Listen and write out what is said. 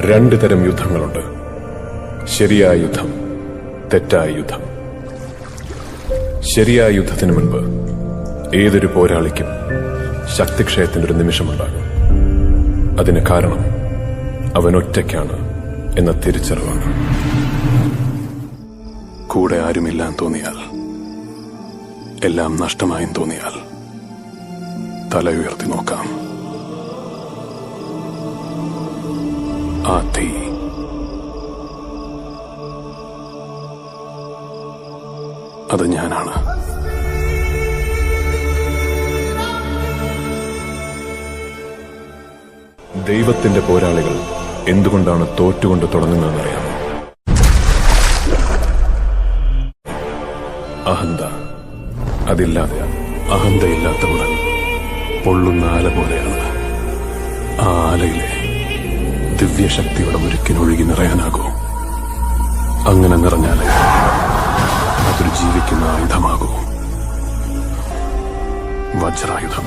രണ്ട് തരം യുദ്ധങ്ങളുണ്ട്. ശരിയായ യുദ്ധം തെറ്റായ യുദ്ധം. ശരിയായ യുദ്ധത്തിന് മുൻപ് ഏതൊരു പോരാളിക്കും ശക്തിക്ഷയത്തിന്റെ ഒരു നിമിഷമുണ്ടാകും. അതിന് കാരണം അവൻ ഒറ്റയ്ക്കാണ് എന്ന തിരിച്ചറിവാണ്. കൂടെ ആരുമില്ലാൻ തോന്നിയാൽ എല്ലാം നഷ്ടമായെന്ന് തോന്നിയാൽ തല ഉയർത്തി നോക്കാം. തീ അത് ഞാനാണ്. ദൈവത്തിന്റെ പോരാളികൾ എന്തുകൊണ്ടാണ് തോറ്റുകൊണ്ട് തുടങ്ങുന്നതെന്നറിയാമോ? അഹന്ത. അതില്ലാതെ അഹന്തയില്ലാത്ത ഉടൻ പൊള്ളുന്ന ആല പോലെയാണ് ആ ആലയിലെ ദിവ്യശക്തിയുടെ മുരുക്കിനൊഴുകി നിറയാനാകൂ. അങ്ങനെ നിറഞ്ഞാൽ അതൊരു ജീവിക്കുന്ന ആയുധമാകൂ. വജ്രായുധം.